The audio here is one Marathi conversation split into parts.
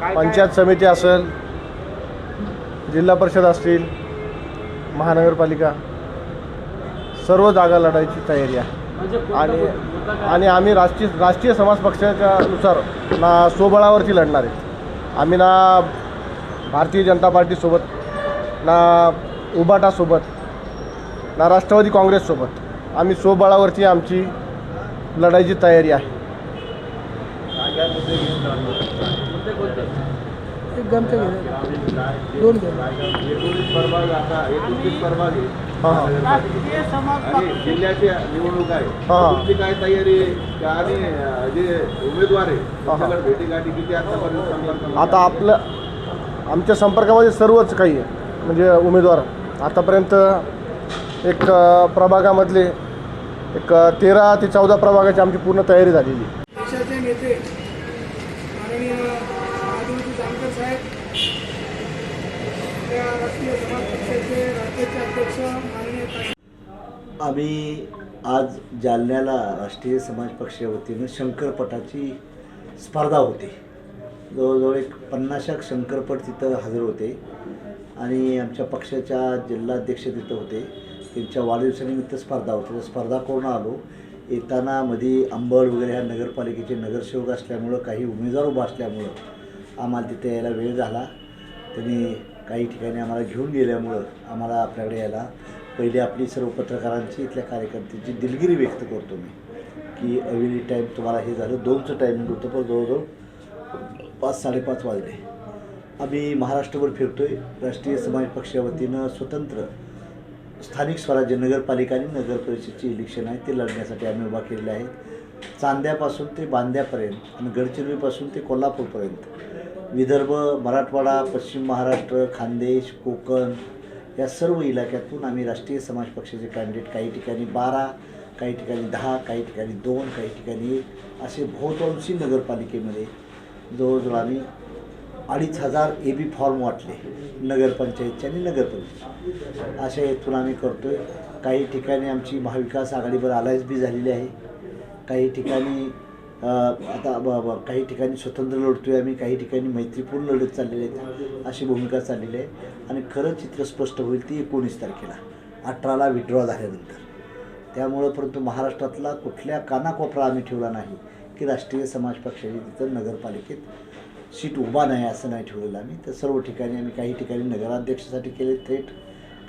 पंचायत समिती असेल जिल्हा परिषद असतील महानगरपालिका सर्व जागा लढायची तयारी आहे. आणि आणि आम्ही राष्ट्रीय राष्ट्रीय समाज पक्षाच्या नुसार ना स्वबळावरती लढणार आहेत आम्ही ना भारतीय जनता पार्टीसोबत ना उबाटासोबत ना राष्ट्रवादी काँग्रेससोबत आम्ही स्वबळावरती आमची लढायची तयारी आहे. एक गमचं घे दोन घे हां हां. राष्ट्रीय समाज आणि जिल्ह्याची निवडणूक आहे. हा. तुमची काय तयारी आहे? आणि अं, जे उमेदवार आहे हा. त्यांच्याकडे भेटीगाठी किती आतापर्यंत संपर्क आता आपलं आमच्या संपर्कामध्ये सर्वच काही आहे. म्हणजे उमेदवार. आतापर्यंत एक अ, प्रभागामधले एक अ, तेरा ते चौदा प्रभागाची आमची पूर्ण तयारी झालेली आहे देशाचे नेते माननीय महादेवजी जानकर साहेब त्या राष्ट्रीय समाज पक्षाचे राज्याचे अध्यक्ष माननीय ताई- आम्ही आज जालन्याला राष्ट्रीय समाज पक्षाच्या वतीनं शंकरपटाची स्पर्धा होती. जवळजवळ एक पन्नाशाक शंकरपट तिथं हजर होते आणि आमच्या पक्षाच्या जिल्हाध्यक्ष तिथं होते. त्यांच्या वाढदिवसानिमित्त स्पर्धा होती. स्पर्धा करून आलो. येताना मध्ये अंबड वगैरे ह्या नगरपालिकेचे नगरसेवक असल्यामुळं काही उमेदवार उभा असल्यामुळं आम्हाला तिथे यायला वेळ झाला. त्यांनी काही ठिकाणी आम्हाला घेऊन गेल्यामुळं आम्हाला आपल्याकडे यायला पहिले आपली सर्व पत्रकारांची इथल्या कार्यकर्त्यांची दिलगिरी व्यक्त करतो मी की अवेली टाईम तुम्हाला हे झालं दोनचं टायमिंग होतं पण जवळजवळ पाच साडेपाच वाजले. आम्ही महाराष्ट्रभर फिरतो आहे राष्ट्रीय समाज पक्षावतीनं वतीनं स्वतंत्र स्थानिक स्वराज्य नगरपालिका आणि नगर परिषदची इलेक्शन आहे ते लढण्यासाठी आम्ही उभा केलेले आहेत. चांद्यापासून ते बांद्यापर्यंत आणि गडचिरोलीपासून ते कोल्हापूरपर्यंत. विदर्भ मराठवाडा पश्चिम महाराष्ट्र खानदेश कोकण या सर्व इलाक्यातून आम्ही राष्ट्रीय समाज पक्षाचे कॅन्डिडेट काही ठिकाणी बारा काही ठिकाणी दहा काही ठिकाणी दोन काही ठिकाणी एक असे बहुतांशी नगरपालिकेमध्ये जवळजवळ आम्ही अडीच हजार ए बी फॉर्म वाटले नगरपंचायतचे आणि नगरपंचायत अशा येथून आम्ही करतो आहे काही ठिकाणी आमची महाविकास आघाडीवर अलायन्स बी झालेली आहे. काही ठिकाणी आता ब ब काही ठिकाणी स्वतंत्र लढतो आहे आम्ही काही ठिकाणी मैत्रीपूर्ण लढत चाललेली आहेत अशी भूमिका चाललेली आहे. आणि खरं चित्र स्पष्ट होईल ती एकोणीस तारखेला. अठराला विड्रॉ झाल्यानंतर. त्यामुळं परंतु महाराष्ट्रातला कुठल्या कानाकोपरा आम्ही ठेवला नाही की राष्ट्रीय समाज पक्षाने तिथं नगरपालिकेत सीट उभा नाही असं नाही ठेवलेलं आम्ही. तर सर्व ठिकाणी आम्ही काही ठिकाणी नगराध्यक्षासाठी केले थेट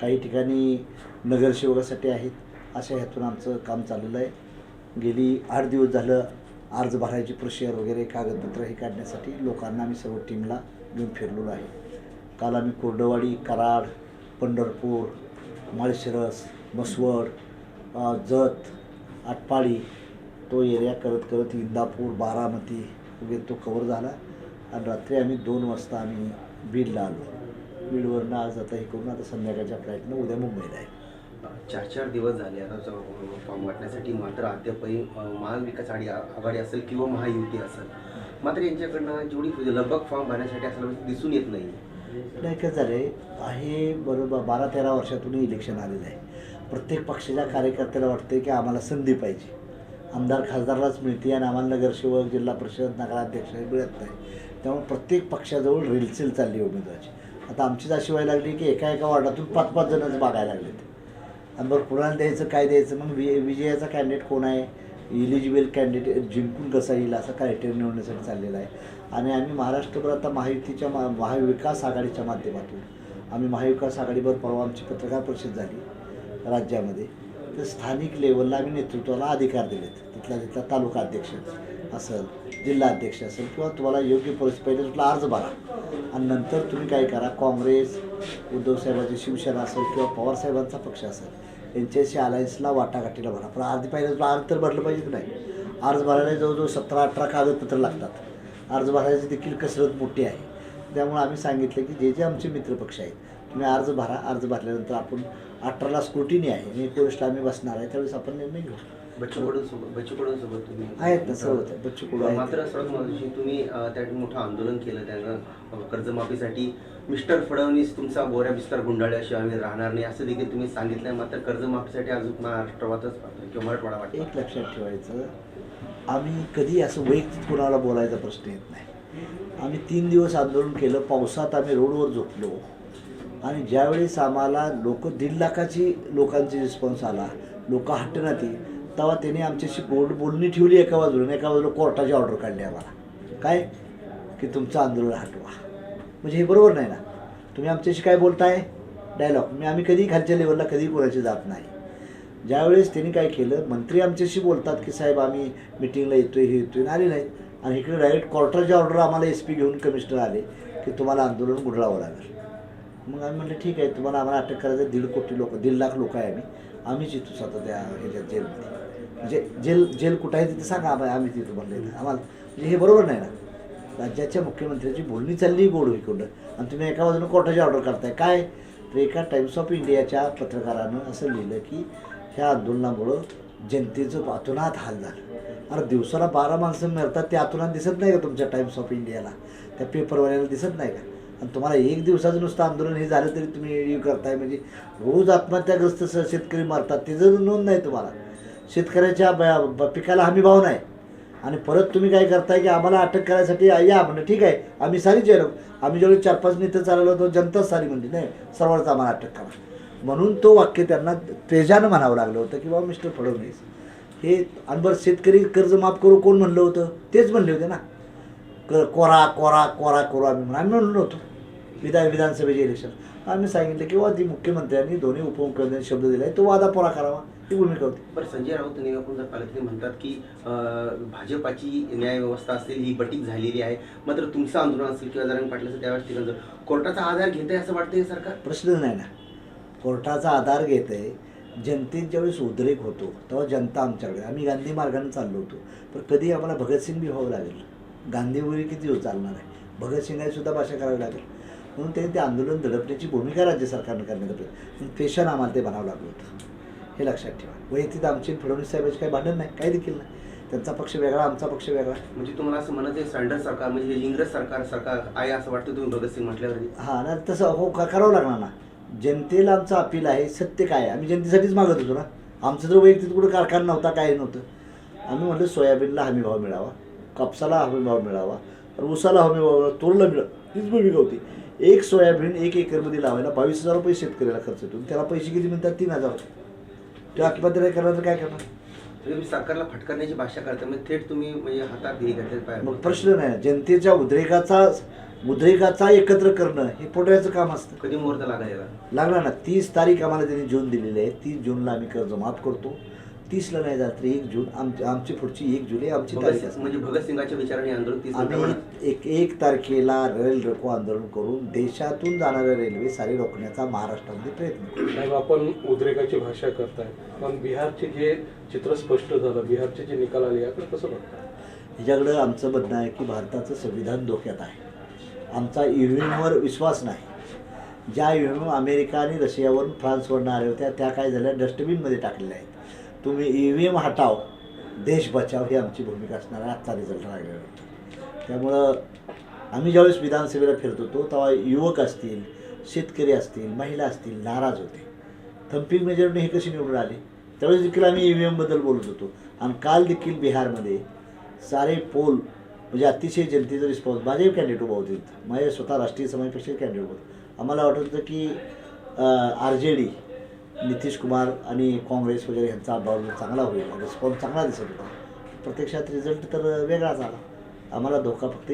काही ठिकाणी नगरसेवकासाठी आहेत. अशा ह्यातून आमचं काम चाललेलं आहे. गेली आठ दिवस झालं अर्ज भरायची प्रोशियर वगैरे कागदपत्र हे काढण्यासाठी लोकांना आम्ही सर्व टीमला घेऊन फिरलेलो आहे. काल आम्ही कोरडवाडी कराड पंढरपूर माळशिरस मसवड जत आटपाडी तो एरिया करत करत इंदापूर बारामती वगैरे तो कवर झाला. आणि रात्री आम्ही दोन वाजता आम्ही बीडला आलो. बीडवरनं आज आता हे करून आता संध्याकाळच्या फ्लाईटनं उद्या मुंबईला आहे. चार चार दिवस झाले आता फॉर्म वाटण्यासाठी मात्र अद्यापही महाविकास आघाडी आघाडी असेल किंवा महायुती असेल. मात्र यांच्याकडनं जेवढी लगभग फॉर्म भरण्यासाठी असेल म्हणजे दिसून येत नाही. नाही काय झालं आहे बरोबर बारा तेरा वर्षातून इलेक्शन आलेलं आहे. प्रत्येक पक्षाच्या कार्यकर्त्याला वाटतं की आम्हाला संधी पाहिजे. आमदार खासदारलाच मिळते आणि आम्हाला नगरसेवक जिल्हा परिषद नगराध्यक्ष मिळत नाही. त्यामुळे प्रत्येक पक्षाजवळ रेलसेल चालली उमेदवारची उमेदवाराची. आता आमचीच अशी व्हायला लागली की एका एका वार्डातून पाच पाच जणच मागायला लागलेत. आणि बरं कुणाला द्यायचं काय द्यायचं मग वि विजयाचा कॅन्डिडेट कोण आहे? इलिजिबल कॅन्डिडेट जिंकून कसा येईल असा क्रायटेरिया निवडण्यासाठी चाललेला आहे. आणि आम्ही महाराष्ट्रभर आता महायुतीच्या मा महाविकास आघाडीच्या माध्यमातून आम्ही महाविकास आघाडीवर परवा आमची पत्रकार परिषद झाली राज्यामध्ये. तर स्थानिक लेवलला आम्ही नेतृत्वाला अधिकार दिलेत. तिथला तिथला तालुका अध्यक्ष. असेल जिल्हा अध्यक्ष असेल किंवा तुम्हाला योग्य परिस्थिती पहिले तुला अर्ज भरा. आणि नंतर तुम्ही काय करा काँग्रेस उद्धवसाहेबांची शिवसेना असेल किंवा पवारसाहेबांचा पक्ष असेल यांच्याशी अलायन्सला वाटाघाटीला भरा. पण अर्ज पाहिजे तुला अर्ज तर भरलं पाहिजे की नाही? अर्ज भरायला जवळजवळ सतरा अठरा कागदपत्र लागतात. अर्ज भरायची देखील कसरत मोठी आहे. त्यामुळे आम्ही सांगितलं की जे जे आमचे मित्रपक्ष आहेत तुम्ही अर्ज भरा. अर्ज भरल्यानंतर आपण अठराला स्क्रुटिनी आहे. आणि एकोणीसला आम्ही बसणार आहे त्यावेळेस आपण निर्णय घेऊ. बच्चू सोबत बच्चू सोबत तुम्ही आहेत ना सर्व आहेत. बच्चू कडू आहेत. मात्र सर्वात तुम्ही अ, त्या मोठं आंदोलन केलं त्यानं अ, कर्जमाफीसाठी. मिस्टर फडणवीस तुमचा गोऱ्या बिस्तर गुंडाळ्याशिवाय आम्ही राहणार नाही असं देखील तुम्ही सांगितलं मात्र कर्जमाफीसाठी अजून महाराष्ट्रातच किंवा मराठवाडा वाटतं. एक लक्षात ठेवायचं आम्ही कधी असं वैयक्तिक कुणाला बोलायचा प्रश्न येत नाही. आम्ही तीन दिवस आंदोलन केलं पावसात आम्ही रोडवर झोपलो. आणि ज्यावेळेस आम्हाला लोक दीड लाखाची लोकांची रिस्पॉन्स आला लोक हटणार ती तेव्हा त्यांनी आमच्याशी बोल बोलणी ठेवली एका बाजूला एका बाजूला कोर्टाची ऑर्डर काढली आम्हाला. काय? की तुमचं आंदोलन हटवा. म्हणजे हे बरोबर नाही ना? तुम्ही आमच्याशी काय बोलताय? डायलॉग मी आम्ही कधी खालच्या लेवलला कधी कोणाची जात नाही. ज्यावेळेस त्यांनी काय केलं मंत्री आमच्याशी बोलतात की साहेब आम्ही मिटिंगला येतोय हे येतोय. आले नाही. आणि इकडे डायरेक्ट क्वार्टरची ऑर्डर आम्हाला एस पी घेऊन कमिशनर आले की तुम्हाला आंदोलन गुढळावं लागेल. मग आम्ही म्हटलं ठीक आहे तुम्हाला आम्हाला अटक करायचं. दीड कोटी लोक दीड लाख लोक आहे आम्ही. आम्हीच येतो स्वतः त्या ह्याच्यात जेलमध्ये म्हणजे जेल जेल कुठं आहे तिथे सांगा आम्ही आम्ही तिथं म्हणले आम्हाला म्हणजे हे बरोबर नाही ना. राज्याच्या मुख्यमंत्र्यांची बोलणी चालली गोड होईकडं आणि तुम्ही एका बाजूनं कोर्टाची ऑर्डर करताय. काय? तर एका टाइम्स ऑफ इंडियाच्या पत्रकारानं असं लिहिलं की ह्या आंदोलनामुळं जनतेचं अतुनात हाल झालं. अरे दिवसाला बारा माणसं मिळतात ते आतुनात दिसत नाही का तुमच्या टाइम्स ऑफ इंडियाला त्या पेपरवाल्याला दिसत नाही का? आणि तुम्हाला एक दिवसाचं नुसतं आंदोलन हे झालं तरी तुम्ही करताय. म्हणजे रोज आत्महत्याग्रस्त शेतकरी मारतात. ते जर नोंद नाही तुम्हाला. शेतकऱ्याच्या ब- ब- पिकाला हमी भाव नाही. आणि परत तुम्ही काय करताय की आम्हाला अटक करायसाठी या म्हणलं ठीक आहे आम्ही सारीच येलो आम्ही जेवढे चार पाच नेते चालवलो होतो जनताच सारी म्हणली नाही सर्वांचा आम्हाला अटक करा. म्हणून तो वाक्य त्यांना तेजानं म्हणावं लागलं होतं की बाबा मिस्टर फडणवीस हे अनभर शेतकरी कर्ज माफ करू कोण म्हणलं होतं? तेच म्हणले होते ना. क कोरा कोरा कोरा कोरा आम्ही म्हणून आम्ही म्हणलो होतो. विधान विधानसभेचे इलेक्शन आम्ही सांगितलं की वा ती मुख्यमंत्र्यांनी दोन्ही उपमुख्यमंत्र्यांनी शब्द दिला तो वादा पोरा करावा ही भूमिका होती. पण संजय राऊत यांनी आपण जर पाहिलं तर ते म्हणतात की भाजपाची न्याय व्यवस्था असेल ही बटीक झालेली आहे मात्र तुमचं आंदोलन असेल किंवा जरांग पाटलाचं त्यावेळेस ठिकाण कोर्टाचा आधार घेते असं वाटतंय सरकार? प्रश्न नाही ना. कोर्टाचा आधार घेत आहे जनतेत ज्यावेळेस उद्रेक होतो तेव्हा जनता आमच्याकडे आम्ही गांधी मार्गाने चाललो होतो. पण कधी आम्हाला भगतसिंग बी व्हावं लागेल. गांधीवरी किती चालणार आहे? भगतसिंगाची सुद्धा भाषा करावी लागेल. म्हणून त्यांनी ते आंदोलन दडपण्याची भूमिका राज्य सरकारनं करण्यात प्रयत्न पेशन आम्हाला ते बनावं लागलं होतं. हे लक्षात ठेवा. वैयक्तिक आमची फडणवीस साहेबांची काही भांडण नाही काही देखील नाही. त्यांचा पक्ष वेगळा आमचा पक्ष वेगळा. म्हणजे तुम्हाला असं म्हणत स्टँडर्ड सरकार म्हणजे इंग्रज सरकार सरकार आहे असं वाटतं तुम्ही भगतसिंग म्हटल्यावरती हां ना तसं हो करावं लागणार ना. जनतेला आमचं अपील आहे सत्य काय आहे? आम्ही जनतेसाठीच मागत होतो ना. आमचं जर वैयक्तिक कुठं कारखाना नव्हता काय नव्हतं. आम्ही म्हटलं सोयाबीनला हमी भाव मिळावा कापसाला हमी भाव मिळावा ऊसाला हमी भाव मिळावा तोरला मिळावा. हीच भूमिका होती. एक सोयाबीन एक एकरमध्ये लावायला बावीस हजार रुपये शेतकऱ्याला खर्च येतो. त्याला पैसे किती मिळतात? तीन हजार ते आत्महत्या करणार तर काय करणार? तर तुम्ही सरकारला फटकारण्याची भाषा करता म्हणजे थेट तुम्ही म्हणजे हातात हे घेतले मग पाहिजे प्रश्न नाही. जनतेच्या उद्रेकाचा उद्रेकाचा एकत्र करणं हे पोटऱ्याचं काम असतं. कधी मुहूर्त लागायला? लागणार ना. तीस तारीख आम्हाला त्यांनी जून दिलेली आहे. तीस जूनला आम्ही कर्ज माफ करतो. तीसला नाही तर एक जून. आमची आमची पुढची एक जुलै आमची तारीख असते. म्हणजे भगतसिंगाच्या विचाराने आंदोलन तीस आम्ही एक एक तारखेला रेल रोको आंदोलन करून देशातून जाणाऱ्या रेल्वे सारी रोखण्याचा महाराष्ट्रामध्ये प्रयत्न साहेब आपण उद्रेकाची भाषा करताय. पण बिहारचे जे चित्र स्पष्ट झालं बिहारचे जे निकाल आले याकडे कसं बघताय? ह्याच्याकडं आमचं म्हणणं आहे की भारताचं संविधान धोक्यात आहे. आमचा ई व्ही एमवर विश्वास नाही. ज्या ई व्ही एम अमेरिका आणि रशियावरून फ्रान्सवरून आल्या होत्या त्या काय झाल्या? डस्टबिनमध्ये टाकलेल्या आहेत. तुम्ही ई व्ही एम हटाव देश बचाव ही आमची भूमिका असणार आहे. आत्ता रिझल्ट लागलेला त्यामुळं आम्ही ज्यावेळेस विधानसभेला फिरत होतो तेव्हा युवक असतील शेतकरी असतील महिला असतील नाराज होते. थम्पिंग मेजॉरिटी हे कशी निवडून आले? त्यावेळेस देखील आम्ही ई व्ही एमबद्दल बोलत होतो. आणि काल देखील बिहारमध्ये सारे पोल म्हणजे अतिशय जनतेचा रिस्पॉन्स माझे कॅन्डिडेट उभा होते. तिथं. माझे स्वतः राष्ट्रीय समाज कॅन्डिडेट होते. आम्हाला वाटत होतं की R J D Nitish Kumar आणि काँग्रेस वगैरे यांचा अभाव चांगला होईल. रिस्पॉन्स चांगला दिसत होता. प्रत्यक्षात रिझल्ट तर वेगळाच आला आम्हाला धोका फक्त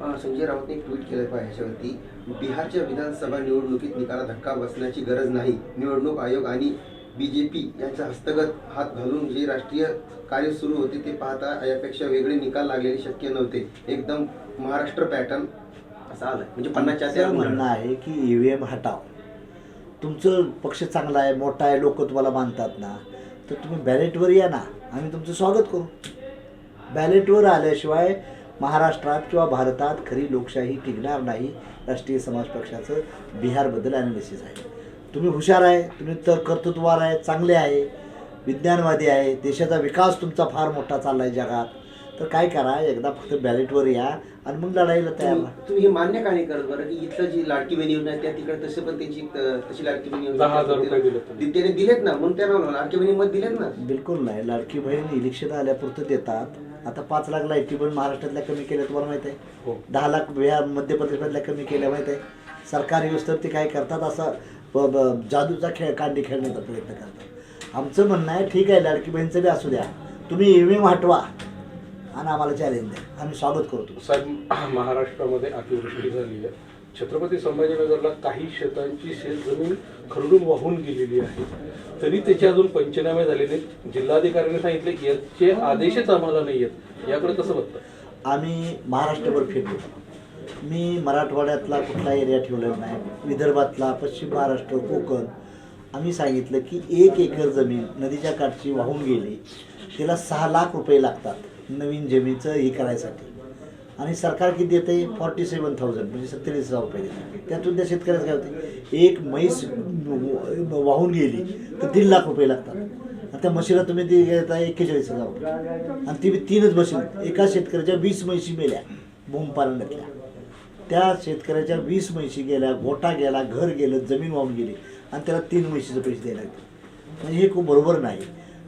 अं, संजय राऊतने ट्विट केलं पाहिजे ह्याच्यावरती बिहारच्या विधानसभा निवडणुकीत निकाला धक्का बसण्याची गरज नाही. निवडणूक आयोग आणि बी जे पी यांच्या हस्तगत हात घालून जे राष्ट्रीय कार्य सुरू होते ते पाहता यापेक्षा वेगळे निकाल लागलेले शक्य नव्हते. एकदम महाराष्ट्र पॅटर्न असं आलं म्हणजे पन्नासच्या म्हणणं आहे की ई व्ही एम हटाव तुमचं पक्ष चांगला आहे मोठा आहे लोक तुम्हाला मानतात ना तर तुम्ही बॅलेटवर या ना. आम्ही तुमचं स्वागत करू. बॅलेटवर आल्याशिवाय महाराष्ट्रात किंवा भारतात खरी लोकशाही टिकणार नाही राष्ट्रीय समाज पक्षाचं बिहारबद्दल ॲनालिसिस आहे. तुम्ही हुशार आहे तुम्ही तर कर्तृत्ववार आहे चांगले आहे विज्ञानवादी आहे देशाचा विकास तुमचा फार मोठा चालला आहे जगात. तर काय करा एकदा फक्त बॅलेटवर या आणि मग लढाईला तयार व्हा तुम्ही हे मान्य का नाही करत बरं की इथलं जी लाडकी बहीण योजना आहे त्या तिकडे तसे पण त्यांची तशी लाडकी बहीण योजना दहा हजार रुपये दिलेत तुम्ही. दि- त्याने दिलेत ना म्हणून त्या लाडकी बहिणी मत दिलेत ना. बिलकुल नाही. लाडकी बहीण इलेक्शन आल्यापुरतं देतात. आता पाच लाख लाईटी पण महाराष्ट्रातल्या कमी केल्या तुम्हाला माहिती आहे. हो. दहा लाख बिहार मध्य प्रदेशमधल्या कमी केल्या माहिती आहे. सरकारी व्यवस्थेत ते काय करतात असा ब- ब- जादूचा खेळ कांडी खेळण्याचा प्रयत्न करतात. आमचं म्हणणं आहे ठीक आहे लाडकी बहीणचं बी असू द्या. तुम्ही ईव्हीएम हटवा. आणि आम्हाला चॅलेंज द्या. आम्ही स्वागत करतो. साहेब महाराष्ट्रामध्ये अतिवृष्टी झाली आहे. छत्रपती संभाजीनगरला काही शेतांची शेतजमीन खरडून वाहून गेलेली आहे. तरी त्याचे अजून पंचनामे झालेले नाहीत. जिल्हाधिकाऱ्यांनी सांगितले याचे आदेशच आम्हाला नाही आहेत. याकडे कसं बघतं? आम्ही महाराष्ट्रभर फिरतो मी मराठवाड्यातला कुठला एरिया ठेवलेला नाही. विदर्भातला पश्चिम महाराष्ट्र कोकण. आम्ही सांगितलं की एक एकर जमीन नदीच्या काठची वाहून गेली तिला सहा लाख रुपये लागतात. नवीन जमीनचं हे करायसाठी. आणि सरकार किती देते? फॉर्टी सेवन थाउजंड म्हणजे सत्तेचाळीस हजार रुपये देते. त्यातून त्या शेतकऱ्याचं काय होते? एक म्हैस वाहून गेली तर दीड लाख रुपये लागतात. आणि त्या म्हशीला तुम्ही ती घेता एक्केचाळीस हजार रुपये. आणि ती तीनच म्हशी एका शेतकऱ्याच्या वीस म्हशी मेल्या भूमपालनातल्या त्या शेतकऱ्याच्या वीस म्हशी गेल्या गोटा गेला घर गेलं जमीन वाहून गेली आणि त्याला तीन म्हशीचे पैसे द्यायला लागले. म्हणजे हे खूप बरोबर नाही.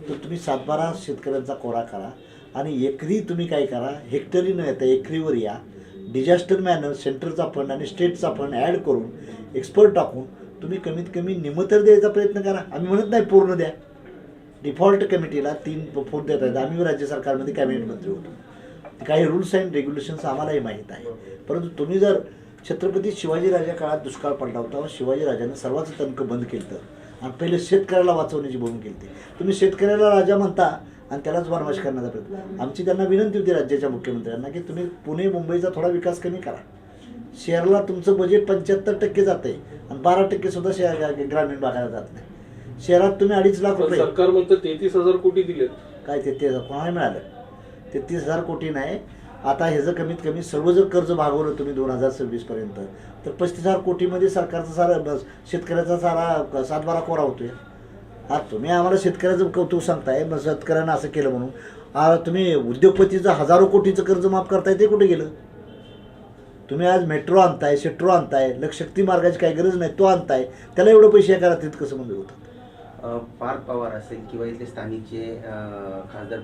तर तुम्ही सातबारा शेतकऱ्यांचा कोरा करा. आणि एकरी तुम्ही काय करा हेक्टरी न येता एकरीवर या. डिझास्टर मॅनर सेंटरचा फंड आणि स्टेटचा फंड ॲड करून एक्सपर्ट टाकून तुम्ही कमीत कमी निमंत्रण द्यायचा प्रयत्न करा. आम्ही म्हणत नाही पूर्ण द्या. डिफॉल्ट कमिटीला तीन फोट देत आहेत. आम्ही राज्य सरकारमध्ये कॅबिनेट मंत्री होतो. काही रूल्स अँड रेग्युलेशन्स आम्हालाही माहीत आहे. परंतु तुम्ही जर छत्रपती शिवाजीराजा काळात दुष्काळ पडला होता व शिवाजीराजानं सर्वांचं तणकं बंद केलं आणि पहिले शेतकऱ्याला वाचवण्याची भूमिका केली होती. तुम्ही शेतकऱ्याला राजा म्हणता आणि त्यालाच वनवास करण्याचा प्रयत्न. आमची त्यांना विनंती होती राज्याच्या मुख्यमंत्र्यांना की तुम्ही पुणे मुंबईचा थोडा विकास कमी करा. शहराला तुमचं बजेट पंच्याहत्तर टक्के जाते आणि बारा टक्के सुद्धा शहर ग्रामीण भागाला जात नाही. शहरात तुम्ही अडीच लाख रुपये सरकार म्हणतं तेहतीस हजार कोटी दिलेत. काय ते कोणाला मिळालं? तेहतीस हजार कोटी नाही. आता ह्याचं कमीत कमी सर्व जर कर्ज भागवलं तुम्ही दोन हजार सव्वीसपर्यंत तर पस्तीस हजार कोटीमध्ये सरकारचा सारा शेतकऱ्याचा सारा सातबारा कोरा होतोय. हा तुम्ही आम्हाला शेतकऱ्याचं कौतुक सांगताय मग शेतकऱ्यांना असं केलं म्हणून. आ, तुम्ही उद्योगपतीचं हजारो कोटीचं कर्ज माफ करताय ते कुठे गेलं? तुम्ही आज मेट्रो आणताय शेट्रो आणताय लक्षशक्ती मार्गाची काही गरज नाही तो आणताय त्याला एवढं पैसे करा तिथं कसं मंजूर होतात. पार्क पवार असेल किंवा इथले स्थानिक जे खासदार